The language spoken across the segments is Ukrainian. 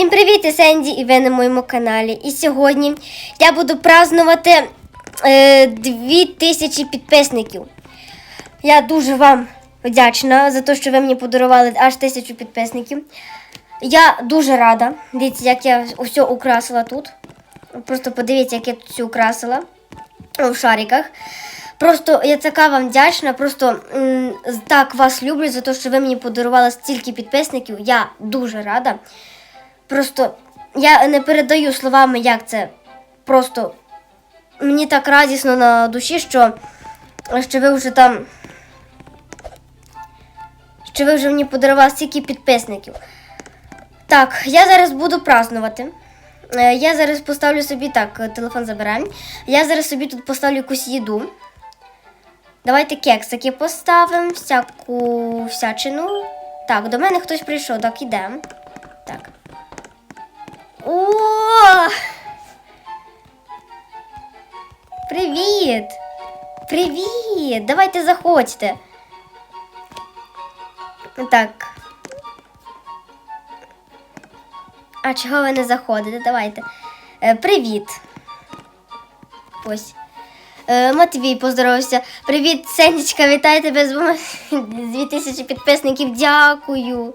Всім привіт, я Сенді і ви на моєму каналі. І сьогодні я буду празднувати е, 2000 підписників. Я дуже вам вдячна за те, що ви мені подарували аж 1000 підписників. Я дуже рада. Дивіться, як я все украсила тут. Просто подивіться, як я тут все украсила в шариках. Просто я така вам вдячна. Просто м, так вас люблю за те, що ви мені подарували стільки підписників. Я дуже рада. Просто я не передаю словами, як це. Просто мені так радісно на душі, що, що ви вже там. Що ви вже мені подарували стільки підписників. Так, я зараз буду празднувати. Е, Я зараз поставлю собі так, телефон забираємо. Я зараз собі тут поставлю якусь їду. Давайте кексики поставимо, всяку всячину. Так, до мене хтось прийшов, так, ідемо. Привіт! Привіт! Давайте заходьте. Так. А чого ви не заходите? Давайте. Е, привіт. Ось. Е, Матвій поздоровався. Привіт, Сенечка, вітаю тебе з 2000 підписників. Дякую.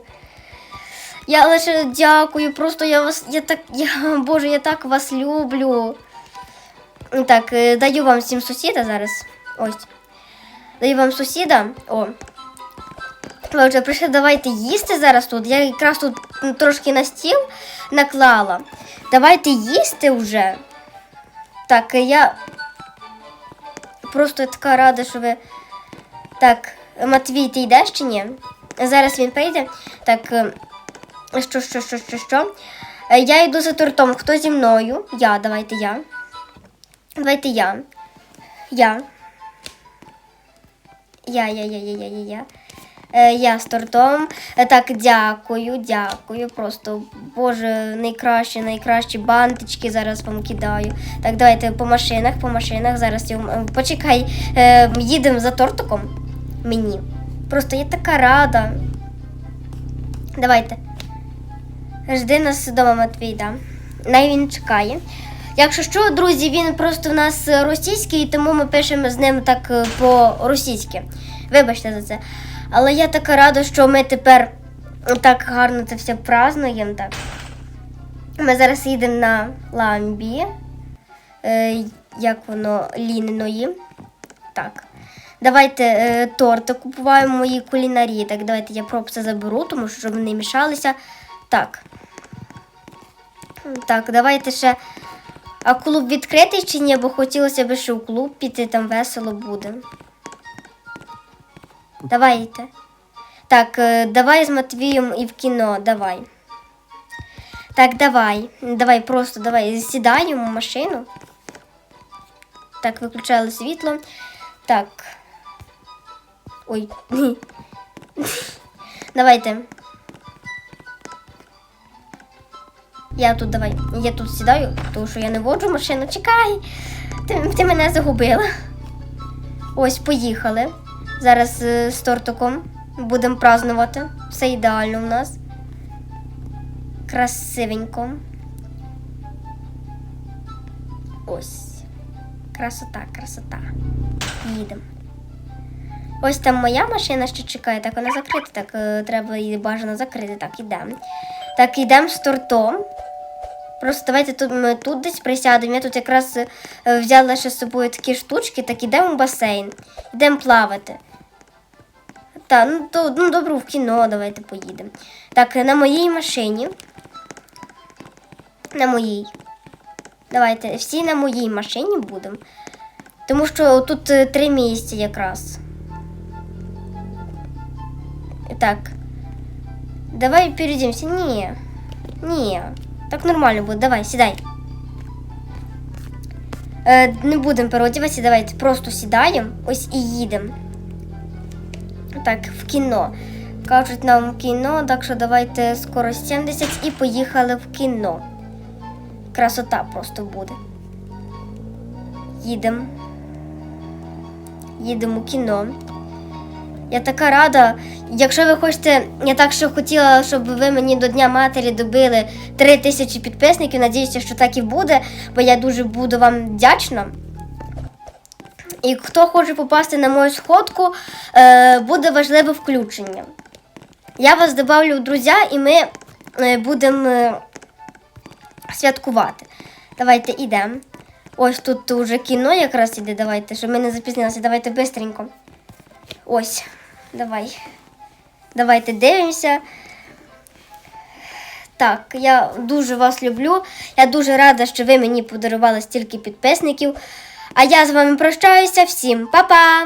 Я лише дякую, просто я вас. Я так. Я, Боже, я так вас люблю. Так, е, даю вам всім сусіда зараз. Ось. Даю вам сусіда. О. Ви вже прийшли, давайте їсти зараз тут. Я якраз тут трошки на стіл наклала. Давайте їсти вже. Так, е, я просто така рада, що ви. Так, Матвій, ти йдеш чи ні? Зараз він прийде. Так, е, що, що, що, що, що? Я йду за тортом. Хто зі мною? Я, давайте я. Давайте я. Я. Я, я, я, я, я, я, я. Е, Я з тортом. Е, Так, дякую, дякую. Просто, Боже, найкращі, найкращі бантички зараз вам кидаю. Так, давайте по машинах, по машинах. Зараз я... вам- Почекай, е, їдемо за тортиком мені. Просто я така рада. Давайте. Жди нас вдома, Матвій, да. Най він чекає. Якщо що, друзі, він просто в нас російський, тому ми пишемо з ним так е, по-російськи. Вибачте за це. Але я така рада, що ми тепер так гарно це все празднуємо. Так. Ми зараз їдемо на ламбі. Е, як воно ліниної. Так. Давайте е, торти купуємо мої кулінарії. Так, давайте я пропси заберу, тому що щоб вони мішалися. Так. Так, давайте ще. А клуб відкритий чи ні? Бо хотілося б ще в клуб піти, там весело буде. Давайте. Так, е, давай з Матвієм і в кіно, давай. Так, давай. Давай, просто давай. Сідаємо в машину. Так, виключали світло. Так. Ой. Давайте. Я тут давай. Я тут сідаю, тому що я не воджу машину. Чекай. Ти, ти мене загубила. Ось, поїхали. Зараз е, з тортиком будемо празднувати. Все ідеально у нас. Красивенько. Ось. Красота, красота. Їдемо. Ось там моя машина ще чекає, так вона закрита, так е, треба її бажано закрити. Так, йдемо. Так, йдемо з тортом. Просто давайте тут ми тут десь присядемо. Я тут якраз е, взяла ще з собою такі штучки, так ідемо в басейн, йдемо плавати. Та, ну, то, ну добре, в кіно давайте поїдемо. Так, на моїй машині. На моїй. Давайте, всі на моїй машині будемо. Тому що тут е, три місця якраз. Так. Давай перейдемся. Ні. Ні. Так нормально буде. Давай, сідай. Е, не будемо переодіватися, давайте просто сідаємо. Ось і їдемо. Так, в кіно. Кажуть нам кіно, так що давайте скорость 70 і поїхали в кіно. Красота просто буде. Їдемо. Їдемо в кіно. Я така рада. Якщо ви хочете, я так що хотіла, щоб ви мені до Дня матері добили 3 тисячі підписників. Надіюся, що так і буде, бо я дуже буду вам вдячна. І хто хоче попасти на мою сходку, е, буде важливе включення. Я вас добавлю в друзі, і ми е, будемо е, святкувати. Давайте йдемо. Ось тут вже кіно якраз іде. Давайте, щоб ми не запізнилися. Давайте швидко. Ось, давай. Давайте дивимося. Так, я дуже вас люблю. Я дуже рада, що ви мені подарували стільки підписників. А я з вами прощаюся всім. Па-па!